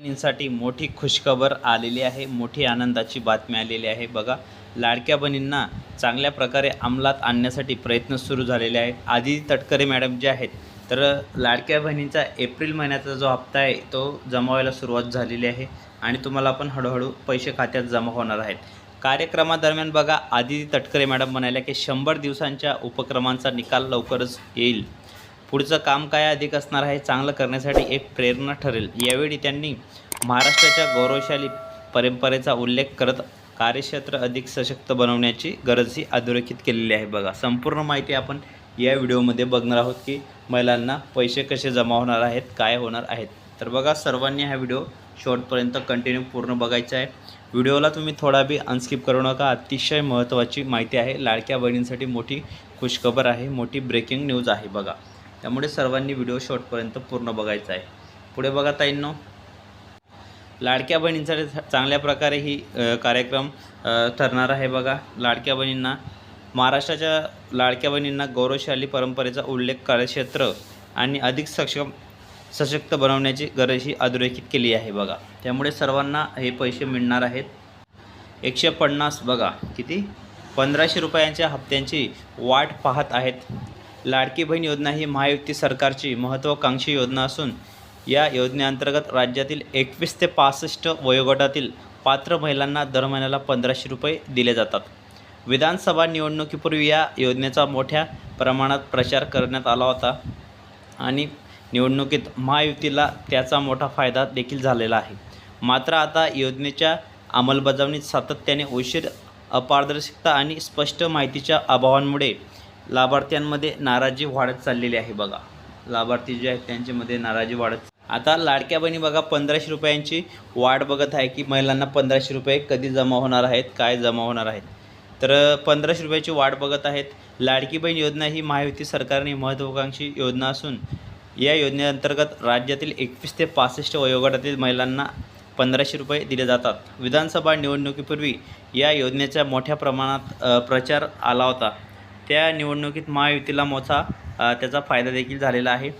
बहिणींसाठी मोठी खुशखबर आलेली आहे मोठी आनंदाची बातमी आलेली आहे. बघा लाडक्या बहिणींना चांगल्या प्रकारे अंमलात आणण्यासाठी प्रयत्न सुरू झालेले आहेत. आधी तटकरे मॅडम जे आहेत तर लाडक्या बहिणींचा एप्रिल महिन्याचा जो हप्ता आहे तो जमा व्हायला सुरुवात झालेली आहे आणि तुम्हाला पण हळूहळू पैसे खात्यात जमा होणार आहेत. कार्यक्रमादरम्यान बघा आदिती तटकरे मॅडम म्हणाल्या की शंभर दिवसांच्या उपक्रमांचा निकाल लवकरच येईल. पुढचं काम काय अधिक असणार आहे चांगलं करण्यासाठी एक प्रेरणा ठरेल. यावेळी त्यांनी महाराष्ट्राच्या गौरवशाली परंपरेचा उल्लेख करत कार्यक्षेत्र अधिक सशक्त बनवण्याची गरजही अधोरेखित केलेली आहे. बघा संपूर्ण माहिती आपण या व्हिडिओमध्ये बघणार आहोत की महिलांना पैसे कसे जमा होणार आहेत काय होणार आहेत. तर बघा सर्वांनी हा व्हिडिओ शॉर्टपर्यंत कंटिन्यू पूर्ण बघायचा आहे. व्हिडिओला तुम्ही थोडा बी अनस्किप करू नका अतिशय महत्त्वाची माहिती आहे. लाडक्या बहिणींसाठी मोठी खुशखबर आहे मोठी ब्रेकिंग न्यूज आहे. बघा त्यामुळे सर्वांनी व्हिडिओ शॉर्टपर्यंत पूर्ण बघायचा आहे. पुढे बघा ताईंनो. लाडक्या बहिणींसाठी चांगल्या प्रकारे ही कार्यक्रम ठरणार आहे बघा. लाडक्या बहिणींना महाराष्ट्राच्या लाडक्या बहिणींना गौरवशाली परंपरेचा उल्लेख कार्यक्षेत्र आणि अधिक सक्षम सशक्त बनवण्याची गरज ही अधोरेखित केली आहे बघा. त्यामुळे सर्वांना हे पैसे मिळणार आहेत. एकशे पन्नास बघा किती? पंधराशे रुपयांच्या हप्त्यांची वाट पाहत आहेत. लाडकी बहीण योजना ही महायुती सरकारची महत्त्वाकांक्षी योजना असून या योजनेअंतर्गत राज्यातील एकवीस ते पासष्ट वयोगटातील पात्र महिलांना दर महिन्याला पंधराशे रुपये दिले जातात. विधानसभा निवडणुकीपूर्वी या योजनेचा मोठ्या प्रमाणात प्रचार करण्यात आला होता आणि निवडणुकीत महायुतीला त्याचा मोठा फायदा देखील झालेला आहे. मात्र आता योजनेच्या अंमलबजावणीत सातत्याने उशीर अपारदर्शकता आणि स्पष्ट माहितीच्या अभावांमुळे लाभार्थ्यांमध्ये नाराजी वाढत चाललेली आहे बघा. लाभार्थी जे आहेत त्यांच्यामध्ये नाराजी वाढत आता लाडक्या बहिणी बघा पंधराशे रुपयांची वाट बघत आहे की महिलांना पंधराशे रुपये कधी जमा होणार आहेत काय जमा होणार आहेत. तर पंधराशे रुपयाची वाट बघत आहेत. लाडकी बहीण योजना ही महायुती सरकारने महत्त्वाकांक्षी योजना असून या योजनेअंतर्गत राज्यातील एकवीस ते पासष्ट वयोगटातील महिलांना पंधराशे रुपये दिले जातात. विधानसभा निवडणुकीपूर्वी या योजनेचा मोठ्या प्रमाणात प्रचार आला होता. त्या निवडणुकीत महायुतीला मोठा त्याचा फायदा देखील झालेला आहे.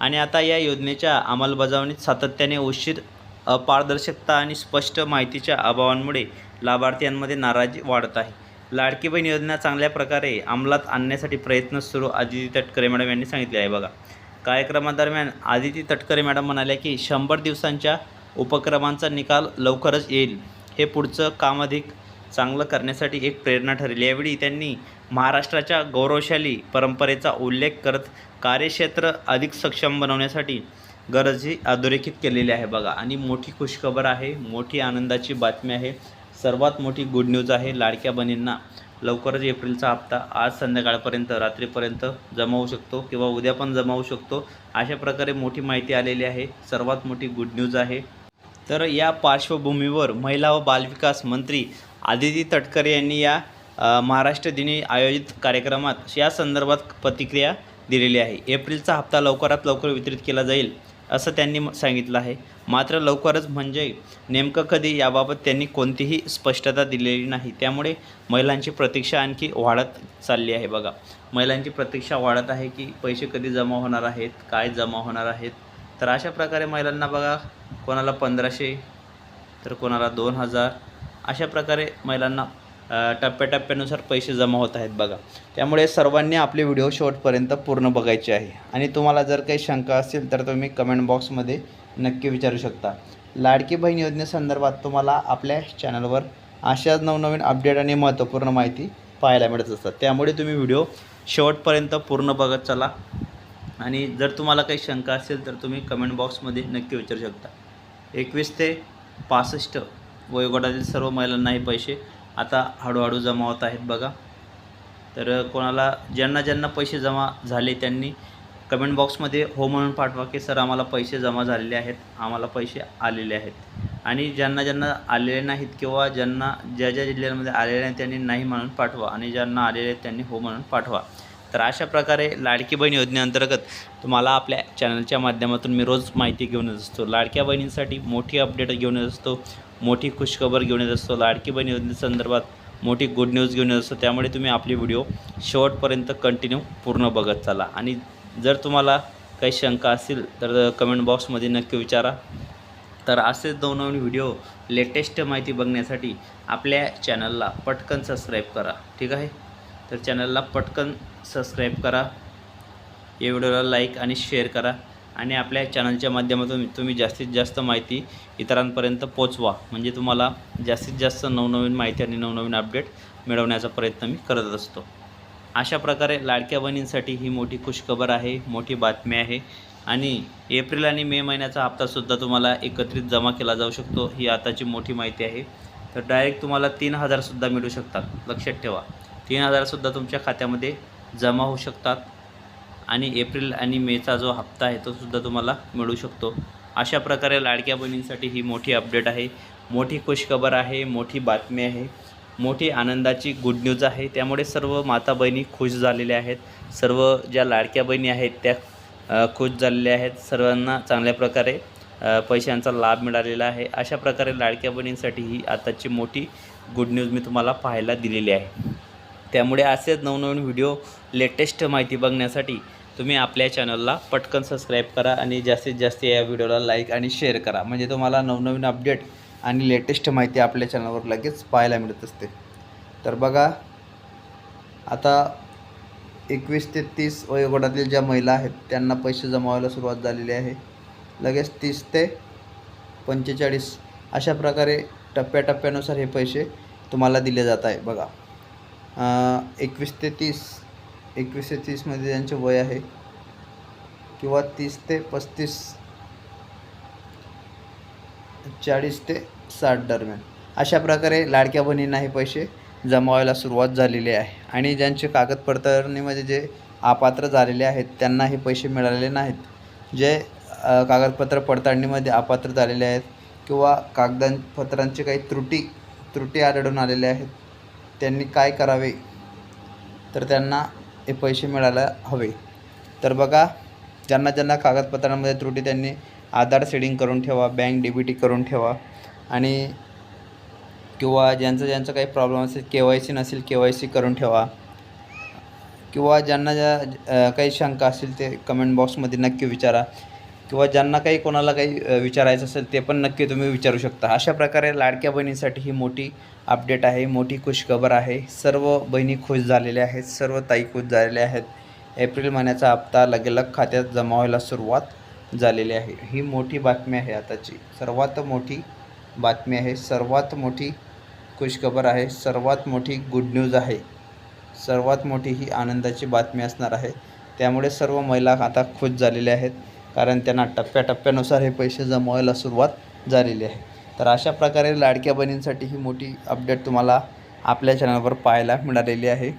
आणि आता या योजनेच्या अंमलबजावणीत सातत्याने उशीर अपारदर्शकता आणि स्पष्ट माहितीच्या अभावांमुळे लाभार्थ्यांमध्ये नाराजी वाढत आहे. लाडकी बहीण योजना चांगल्या प्रकारे अंमलात आणण्यासाठी प्रयत्न सुरू आदिती तटकरे मॅडम यांनी सांगितले आहे बघा. कार्यक्रमादरम्यान आदिती तटकरे मॅडम म्हणाल्या की शंभर दिवसांच्या उपक्रमांचा निकाल लवकरच येईल. हे पुढचं काम अधिक चांगलं करण्यासाठी एक प्रेरणा ठरली. यावेळी त्यांनी महाराष्ट्राच्या गौरवशाली परंपरेचा उल्लेख करत कार्यक्षेत्र अधिक सक्षम बनवण्यासाठी गरजी अधोरेखित केलेली आहे बघा. आणि मोठी खुशखबर आहे मोठी आनंदाची बातमी आहे. सर्वात मोठी गुड न्यूज आहे लाडक्या बहिणींना लवकरच एप्रिलचा हप्ता आज संध्याकाळपर्यंत रात्रीपर्यंत जमा होऊ शकतो किंवा उद्या पण जमा होऊ शकतो. अशा प्रकारे मोठी माहिती आलेली आहे. सर्वात मोठी गुड न्यूज आहे. तर या पार्श्वभूमीवर महिला व बालविकास मंत्री आदिती तटकरे यांनी या महाराष्ट्र दिनी आयोजित कार्यक्रमात या संदर्भात प्रतिक्रिया दिलेली आहे. एप्रिलचा हप्ता लवकरात लवकर वितरित केला जाईल असं त्यांनी सांगितलं आहे. मात्र लवकरच म्हणजे नेमकं कधी याबाबत त्यांनी कोणतीही स्पष्टता दिलेली नाही. त्यामुळे महिलांची प्रतीक्षा आणखी वाढत चालली आहे बघा. महिलांची प्रतीक्षा वाढत आहे की पैसे कधी जमा होणार आहेत काय जमा होणार आहेत? तर अशा प्रकारे महिलांना बघा कोणाला पंधराशे तर कोणाला दोन हजार अशा प्रकारे महिलांना टप्प्याटप्प्यानुसार पैसे जमा होत आहेत बघा. त्यामुळे सर्वांनी आपले व्हिडिओ शेवटपर्यंत पूर्ण बघायचे आहे. आणि तुम्हाला जर काही शंका असेल तर तुम्ही कमेंट बॉक्समध्ये नक्की विचारू शकता. लाडकी बहीण योजनेसंदर्भात तुम्हाला आपल्या चॅनलवर अशाच नवनवीन अपडेट आणि महत्त्वपूर्ण माहिती पाहायला मिळत असतात. त्यामुळे तुम्ही व्हिडिओ शेवटपर्यंत पूर्ण बघत चला. आणि जर तुम्हाला काही शंका असेल तर तुम्ही कमेंट बॉक्समध्ये नक्की विचारू शकता. एकवीस ते पासष्ट वयोगटातील सर्व महिलांनाही पैसे आता हळूहळू जमा होत आहेत बघा. तर कोणाला ज्यांना ज्यांना पैसे जमा झाले त्यांनी कमेंट बॉक्समध्ये हो म्हणून पाठवा की सर आम्हाला पैसे जमा झालेले आहेत. आम्हाला पैसे आलेले आहेत. आणि ज्यांना ज्यांना आलेले नाहीत किंवा ज्यांना ज्या ज्या जिल्ह्यांमध्ये आलेले आहेत त्यांनी नाही म्हणून पाठवा आणि ज्यांना आलेले आहेत त्यांनी हो म्हणून पाठवा. तर अशा प्रकारे लाडकी बहीण योजनेअंतर्गत तुम्हाला आपल्या चॅनलच्या माध्यमातून मी रोज माहिती घेऊन येत असतो. लाडक्या बहिणींसाठी मोठी अपडेट घेऊन येत असतो. मोठी खुशखबर घेऊन येत असतो लाडकी बहीण योजनेसंदर्भात मोठी गुड न्यूज घेऊन येत असतो. त्यामुळे तुम्ही आपली व्हिडिओ शेवटपर्यंत कंटिन्यू पूर्ण बघत चाला. आणि जर तुम्हाला काही शंका असतील तर कमेंट बॉक्समध्ये नक्की विचारा. तर असेच नवनवीन व्हिडिओ लेटेस्ट माहिती बघण्यासाठी आपल्या चॅनलला पटकन सबस्क्राईब करा. ठीक आहे? तर चॅनलला पटकन सबस्क्राईब करा. या व्हिडिओला लाईक आणि शेअर करा. आणि आपल्या चॅनलच्या माध्यमातून तुम्ही जास्तीत जास्त माहिती इतरांपर्यंत पोचवा. म्हणजे तुम्हाला जास्तीत जास्त नवनवीन माहिती आणि नवनवीन अपडेट मिळवण्याचा प्रयत्न मी करत असतो. अशा प्रकारे लाडक्या बहिणींसाठी ही मोठी खुशखबर आहे मोठी बातमी आहे. आणि एप्रिल आणि मे महिन्याचा हप्तासुद्धा तुम्हाला एकत्रित जमा केला जाऊ शकतो ही आताची मोठी माहिती आहे. तर डायरेक्ट तुम्हाला तीन हजारसुद्धा मिळू शकतात लक्षात ठेवा. तीन हजारसुद्धा तुमच्या खात्यामध्ये जमा होऊ शकतात. आणि एप्रिल आणि मेचा जो हप्ता आहे तो सुद्धा तुम्हाला मिळू शकतो. अशा प्रकारे लाडक्या बहिणींसाठी ही मोठी अपडेट आहे. मोठी खुशखबर आहे मोठी बातमी आहे मोठी आनंदाची गुड न्यूज आहे. त्यामुळे सर्व माता बहिणी खुश झालेल्या आहेत. सर्व ज्या लाडक्या बहिणी आहेत त्या खुश झालेल्या आहेत. सर्वांना चांगल्या प्रकारे पैशांचा लाभ मिळालेला आहे. अशा प्रकारे लाडक्या बहिणींसाठी ही आताची मोठी गुड न्यूज मी तुम्हाला पाहायला दिलेली आहे. त्यामुळे असेच नवनवीन व्हिडिओ लेटेस्ट माहिती बघण्यासाठी तुम्ही आपल्या चॅनलला पटकन सबस्क्राईब करा आणि जास्तीत जास्त या व्हिडिओला लाईक आणि शेअर करा. म्हणजे तुम्हाला नवनवीन अपडेट आणि लेटेस्ट माहिती आपल्या चॅनलवर लगेच पाहायला मिळत असते. तर बघा आता एकवीस ते तीस वयोगटातील ज्या महिला आहेत त्यांना पैसे जमावायला सुरुवात झालेली आहे. लगेच तीस ते पंचेचाळीस अशा प्रकारे टप्प्याटप्प्यानुसार हे पैसे तुम्हाला दिले जात आहे. बघा एकवीस ते तीस एकवीस ते तीसमध्ये त्यांचे वय आहे किंवा तीस ते पस्तीस चाळीस ते साठ दरम्यान. अशा प्रकारे लाडक्या बहिणींना हे पैसे जमावायला सुरुवात झालेली आहे. आणि ज्यांचे कागद पडताळणीमध्ये जे अपात्र झालेले आहेत त्यांना हे पैसे मिळालेले नाहीत. जे कागदपत्र पडताळणीमध्ये अपात्र झालेले आहेत किंवा कागदपत्रांचे काही त्रुटी त्रुटी आढळून आलेल्या आहेत त्यांनी काय करावे? तर त्यांना हे पैसे मिळायला हवे. तर बघा ज्यांना ज्यांना कागदपत्रांमध्ये त्रुटी त्यांनी आधार सेडिंग करून ठेवा बँक डी बी टी करून ठेवा आणि किंवा ज्यांचं ज्यांचं काही प्रॉब्लेम असेल के वाय सी नसेल के वाय सी करून ठेवा. किंवा ज्यांना ज्या काही शंका असतील ते कमेंट बॉक्समध्ये नक्की विचारा. किंवा ज्यांना काही कोणाला काही विचारायचं असेल ते पण नक्की तुम्ही विचारू शकता. अशा प्रकारे लाडक्या बहिणीसाठी ही मोठी अपडेट आहे मोठी खुशखबर आहे. सर्व बहिणी खुश झालेल्या आहेत सर्व ताई खुश झालेल्या आहेत. एप्रिल महिन्याचा हप्ता लगेलग खात्यात जमा व्हायला सुरुवात झालेली आहे. ही मोठी बातमी आहे आताची. सर्वात मोठी बातमी आहे सर्वात मोठी खुशखबर आहे सर्वात मोठी गुड न्यूज आहे. सर्वात मोठी ही आनंदाची बातमी असणार आहे. त्यामुळे सर्व महिला आता खुश झालेल्या आहेत. कारण त्यांना टप्प्याटप्प्यानुसार हे पैसे जमवायला सुरुवात झालेली आहे. तर अशा प्रकारे लाडक्या बहिणींसाठी ही मोठी अपडेट तुम्हाला आपल्या चॅनलवर पाहायला मिळालेली आहे.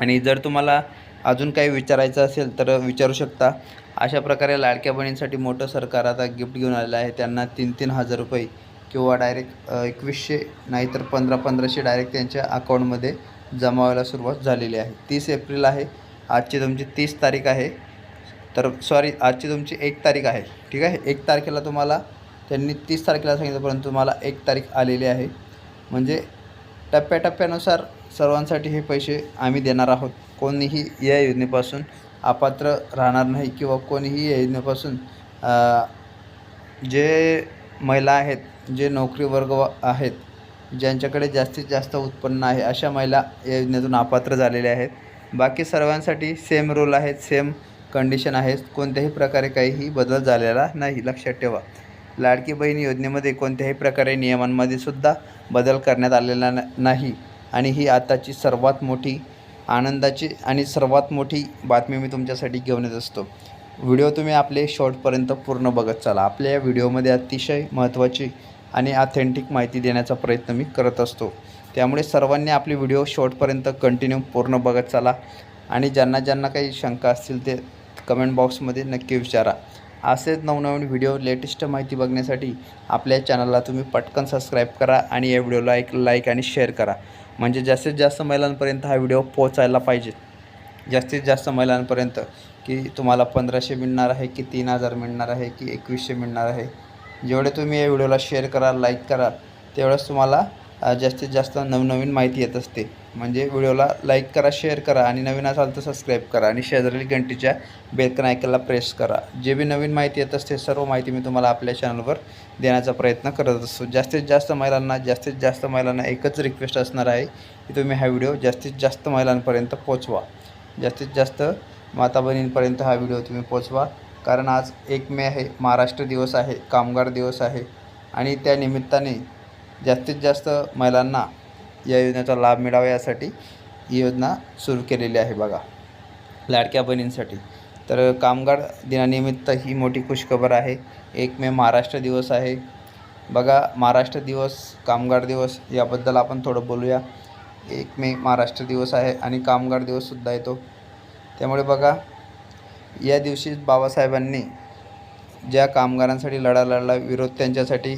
आणि जर तुम्हाला अजून काही विचारायचं असेल तर विचारू शकता. अशा प्रकारे लाडक्या बहिणींसाठी मोठं सरकार आता गिफ्ट घेऊन आलेलं आहे. त्यांना तीन तीन हजार रुपये किंवा डायरेक्ट एकवीसशे नाहीतर पंधरा पंधराशे डायरेक्ट त्यांच्या अकाउंटमध्ये जमा व्हायला सुरुवात झालेली आहे. तीस एप्रिल आहे. आजची तुमची तीस तारीख आहे. तर सॉरी आजची तुमची एक तारीख आहे ठीक आहे? एक तारखेला तुम्हाला त्यांनी तीस तारखेला सांगितलं परंतु तुम्हाला एक तारीख आलेली आहे. म्हणजे टप्प्याटप्प्यानुसार सर्वांसाठी हे पैसे आम्ही देणार आहोत. कोणीही या योजनेपासून अपात्र राहणार नाही किंवा कोणीही या योजनेपासून जे महिला आहेत जे नोकरी वर्ग व- आहेत ज्यांच्याकडे जास्तीत जास्त उत्पन्न आहे अशा महिला या योजनेतून अपात्र झालेल्या आहेत. बाकी सर्वांसाठी सेम रूल आहेत सेम कंडिशन आहेत कोणत्याही प्रकारे काहीही बदल झालेला नाही. लक्षात ठेवा. लाडकी बहीण योजनेमध्ये कोणत्याही प्रकारे नियमांमध्ये सुद्धा बदल करण्यात आलेला न- नाही. आणि ही आताची सर्वात मोठी आनंदाची आणि सर्वात मोठी बातमी मी तुमच्यासाठी घेऊन येत असतो. व्हिडिओ तुम्ही आपले शॉर्टपर्यंत पूर्ण बघत चाला. आपल्या या व्हिडिओमध्ये अतिशय महत्त्वाची आणि ऑथेंटिक माहिती देण्याचा प्रयत्न मी करत असतो. त्यामुळे सर्वांनी आपले व्हिडिओ शॉर्टपर्यंत कंटिन्यू पूर्ण बघत चाला. आणि ज्यांना ज्यांना काही शंका असतील ते कमेंट बॉक्समध्ये नक्की विचारा. असेच नवनवीन व्हिडिओ लेटेस्ट माहिती बघण्यासाठी आपल्या चॅनलला तुम्ही पटकन सबस्क्राईब करा आणि या व्हिडिओला एक लाईक आणि शेअर करा. म्हणजे जास्तीत जास्त महिलांपर्यंत हा व्हिडिओ पोचायला पाहिजे. जास्तीत जास्त महिलांपर्यंत की तुम्हाला पंधराशे मिळणार आहे की तीन हजार मिळणार आहे की एकवीसशे मिळणार आहे. जेवढे तुम्ही या व्हिडिओला शेअर करा लाईक करा तेवढंच तुम्हाला जास्तीत जास्त नवनवीन माहिती येत असते. म्हणजे व्हिडिओला लाईक करा शेअर करा आणि नवीन असाल तर सबस्क्राईब करा आणि शेजारील घंटीच्या बेलकन आयकनला प्रेस करा. जे बी नवीन माहिती येत असते सर्व माहिती मी तुम्हाला आपल्या चॅनलवर देण्याचा प्रयत्न करत असतो. जास्तीत जास्त महिलांना जास्तीत जास्त महिलांना एकच रिक्वेस्ट असणार आहे की तुम्ही हा व्हिडिओ जास्तीत जास्त महिलांपर्यंत पोचवा. जास्तीत जास्त माता बहिणींपर्यंत हा व्हिडिओ तुम्ही पोचवा. कारण आज एक मे आहे महाराष्ट्र दिवस आहे कामगार दिवस आहे आणि त्या निमित्ताने जास्तीत जास्त महिलांना या योजनेचा लाभ मिळावा यासाठी ही योजना सुरू केलेली आहे बघा लाडक्या बहिणींसाठी. तर कामगार दिनानिमित्त ही मोठी खुशखबर आहे. एक मे महाराष्ट्र दिवस आहे. बघा महाराष्ट्र दिवस कामगार दिवस याबद्दल आपण थोडं बोलूया. एक मे महाराष्ट्र दिवस आहे आणि कामगार दिवससुद्धा येतो. त्यामुळे बघा या दिवशी बाबासाहेबांनी ज्या कामगारांसाठी लढा लढला विरोध त्यांच्यासाठी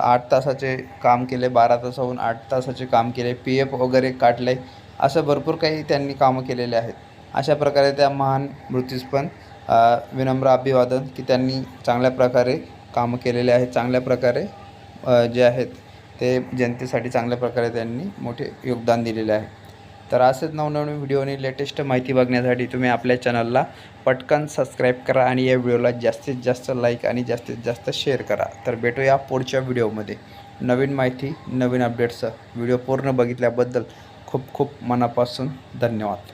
आठ तासाचे काम केले बारा तासाहून आठ तासाचे काम केले पी एफ वगैरे काढले असं भरपूर काही त्यांनी कामं केलेले आहेत. अशा प्रकारे त्या महान मृत्यूस पण विनम्र अभिवादन की त्यांनी चांगल्या प्रकारे कामं केलेले आहेत चांगल्या प्रकारे जे आहेत ते जनतेसाठी चांगल्या प्रकारे त्यांनी मोठे योगदान दिलेले आहे. तर असेच नवनवीन व्हिडिओने लेटेस्ट माहिती बघण्यासाठी तुम्ही आपल्या चॅनलला पटकन सबस्क्राईब करा आणि या व्हिडिओला जास्तीत जास्त लाईक आणि जास्तीत जास्त शेअर करा. तर भेटूया पुढच्या व्हिडिओमध्ये नवीन माहिती नवीन अपडेट्सचं व्हिडिओ पूर्ण बघितल्याबद्दल खूप खूप मनापासून धन्यवाद.